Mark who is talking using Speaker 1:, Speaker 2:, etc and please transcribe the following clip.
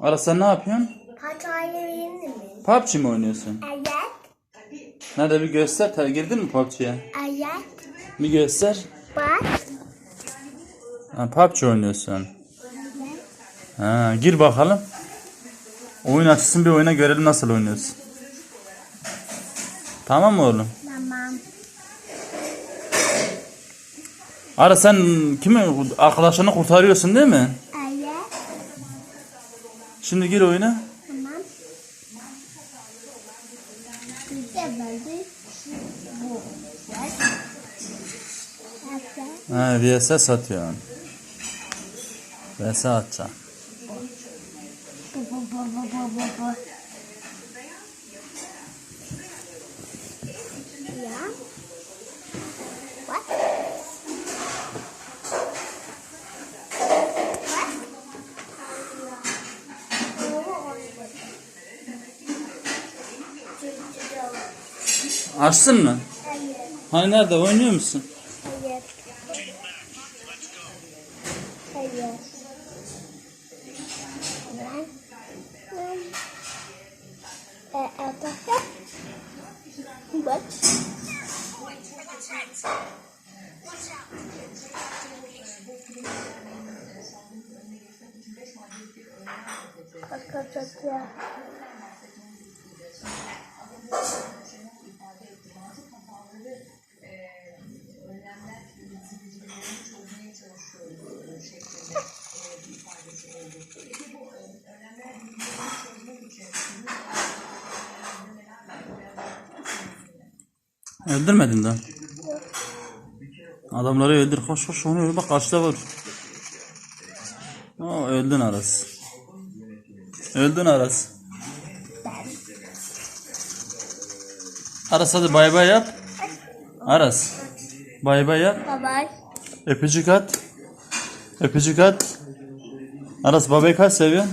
Speaker 1: Aras sen ne yapıyorsun?
Speaker 2: Patayı mi?
Speaker 1: PUBG mi oynuyorsun?
Speaker 2: Evet.
Speaker 1: Nerede bir göster. Ter girdin mi PUBG'ye?
Speaker 2: Evet.
Speaker 1: Bir göster.
Speaker 2: Bak.
Speaker 1: Ha, PUBG oynuyorsun. Ha, gir bakalım. Oyun açsın bir oyuna görelim nasıl oynuyorsun. Tamam mı oğlum?
Speaker 2: Tamam.
Speaker 1: Ara sen kimi arkadaşlarını kurtarıyorsun değil mi?
Speaker 2: Evet.
Speaker 1: Şimdi gir oyuna.
Speaker 2: Tamam.
Speaker 1: Ha, VSS atıyorsun. VS atacağım.
Speaker 2: Bu bu bu bu bu bu bu. Ya. What?
Speaker 1: Açsın mı?
Speaker 2: Hayır.
Speaker 1: Hani nerede oynuyor musun?
Speaker 2: Hayır. Hayır. Ben. Ben. E, arkadaşlar. Bak. Arkadaşlar.
Speaker 1: Öldürmedin daha. Adamları öldür. Koş koş onu öldür. Bak karşıda var. Aa, öldün Aras. Öldün Aras. Aras hadi bay bay yap. Aras. Bay bay yap.
Speaker 2: Bye bye.
Speaker 1: Öpücük at. Öpücük at. Aras babayı kaç seviyorsun?